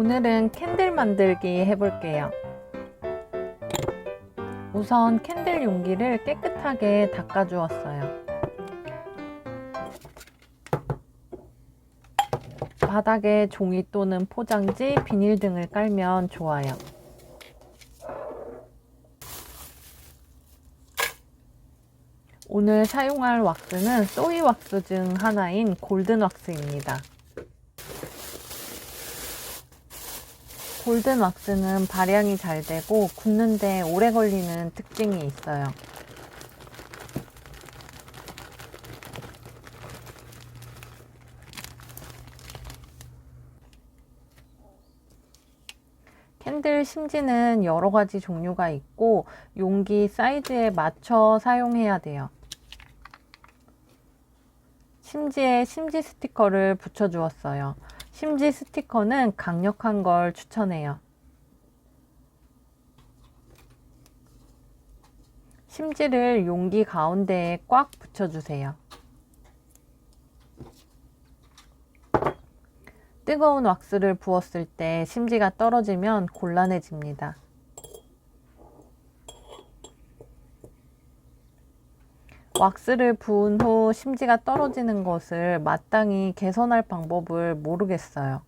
오늘은 캔들 만들기 해볼게요. 우선 캔들 용기를 깨끗하게 닦아주었어요. 바닥에 종이 또는 포장지, 비닐 등을 깔면 좋아요. 오늘 사용할 왁스는 소이 왁스 중 하나인 골든 왁스입니다. 골든 왁스는 발향이 잘 되고 굳는데 오래 걸리는 특징이 있어요. 캔들 심지는 여러 가지 종류가 있고 용기 사이즈에 맞춰 사용해야 돼요. 심지에 심지 스티커를 붙여주었어요. 심지 스티커는 강력한 걸 추천해요. 심지를 용기 가운데에 꽉 붙여주세요. 뜨거운 왁스를 부었을 때 심지가 떨어지면 곤란해집니다. 왁스를 부은 후 심지가 떨어지는 것을 마땅히 개선할 방법을 모르겠어요.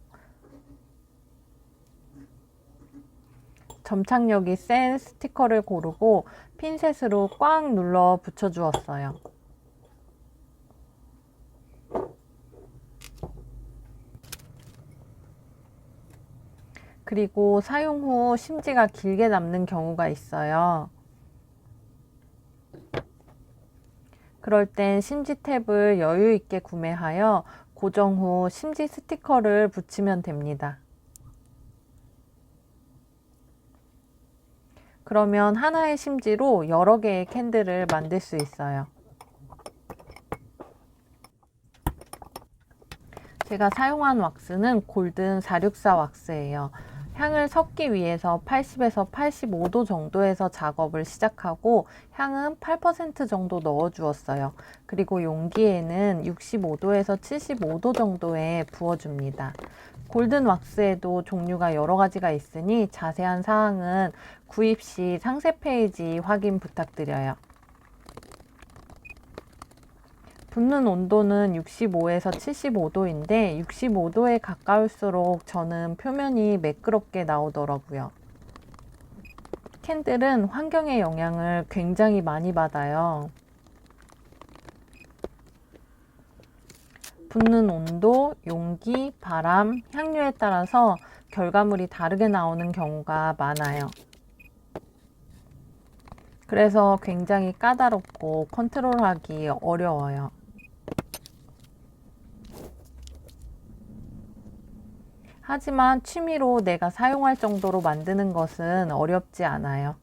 점착력이 센 스티커를 고르고 핀셋으로 꽉 눌러 붙여주었어요. 그리고 사용 후 심지가 길게 남는 경우가 있어요. 그럴 땐 심지 탭을 여유 있게 구매하여 고정 후 심지 스티커를 붙이면 됩니다. 그러면 하나의 심지로 여러 개의 캔들을 만들 수 있어요. 제가 사용한 왁스는 골든 464 왁스예요. 향을 섞기 위해서 80에서 85도 정도에서 작업을 시작하고 향은 8% 정도 넣어 주었어요. 그리고 용기에는 65도에서 75도 정도에 부어 줍니다. 골든 왁스에도 종류가 여러 가지가 있으니 자세한 사항은 구입 시 상세 페이지 확인 부탁드려요. 붓는 온도는 65에서 75도인데 65도에 가까울수록 저는 표면이 매끄럽게 나오더라고요. 캔들은 환경의 영향을 굉장히 많이 받아요. 붓는 온도, 용기, 바람, 향료에 따라서 결과물이 다르게 나오는 경우가 많아요. 그래서 굉장히 까다롭고 컨트롤하기 어려워요. 하지만 취미로 내가 사용할 정도로 만드는 것은 어렵지 않아요.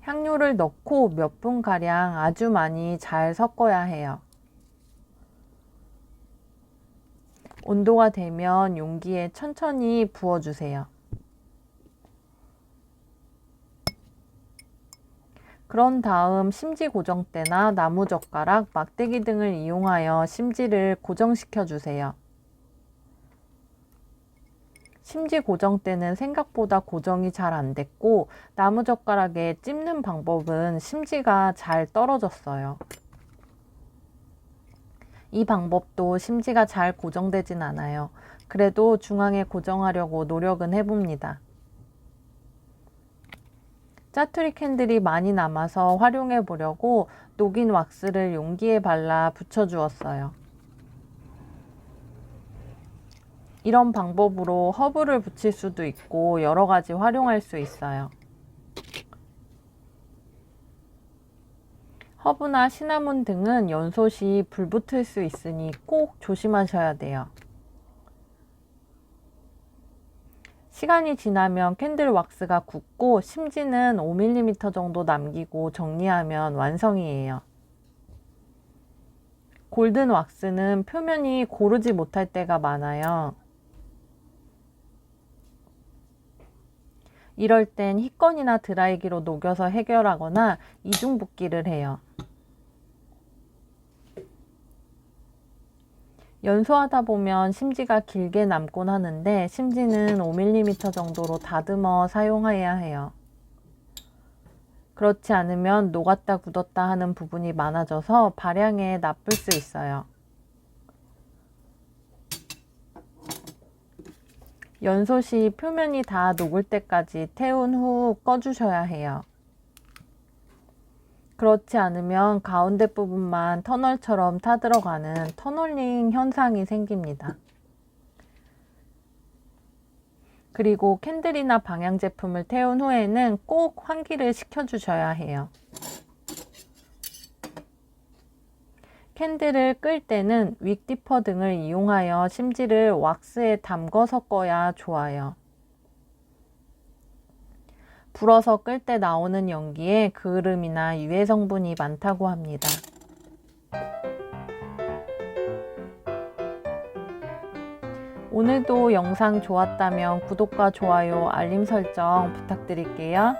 향료를 넣고 몇 분가량 아주 많이 잘 섞어야 해요. 온도가 되면 용기에 천천히 부어주세요. 그런 다음 심지 고정대나 나무젓가락, 막대기 등을 이용하여 심지를 고정시켜 주세요. 심지 고정대는 생각보다 고정이 잘 안 됐고 나무젓가락에 찝는 방법은 심지가 잘 떨어졌어요. 이 방법도 심지가 잘 고정되진 않아요. 그래도 중앙에 고정하려고 노력은 해봅니다. 짜투리 캔들이 많이 남아서 활용해 보려고 녹인 왁스를 용기에 발라 붙여 주었어요. 이런 방법으로 허브를 붙일 수도 있고 여러 가지 활용할 수 있어요. 허브나 시나몬 등은 연솥이 불붙을 수 있으니 꼭 조심하셔야 돼요. 시간이 지나면 캔들 왁스가 굳고 심지는 5mm 정도 남기고 정리하면 완성이에요. 골든 왁스는 표면이 고르지 못할 때가 많아요. 이럴 땐 희건이나 드라이기로 녹여서 해결하거나 이중 붓기를 해요. 연소하다 보면 심지가 길게 남곤 하는데 심지는 5mm 정도로 다듬어 사용해야 해요. 그렇지 않으면 녹았다 굳었다 하는 부분이 많아져서 발향에 나쁠 수 있어요. 연소 시 표면이 다 녹을 때까지 태운 후 꺼주셔야 해요. 그렇지 않으면 가운데 부분만 터널처럼 타들어가는 터널링 현상이 생깁니다. 그리고 캔들이나 방향 제품을 태운 후에는 꼭 환기를 시켜주셔야 해요. 캔들을 끌 때는 윅디퍼 등을 이용하여 심지를 왁스에 담궈 섞어야 좋아요. 불어서 끌 때 나오는 연기에 그을음이나 유해 성분이 많다고 합니다. 오늘도 영상 좋았다면 구독과 좋아요, 알림 설정 부탁드릴게요.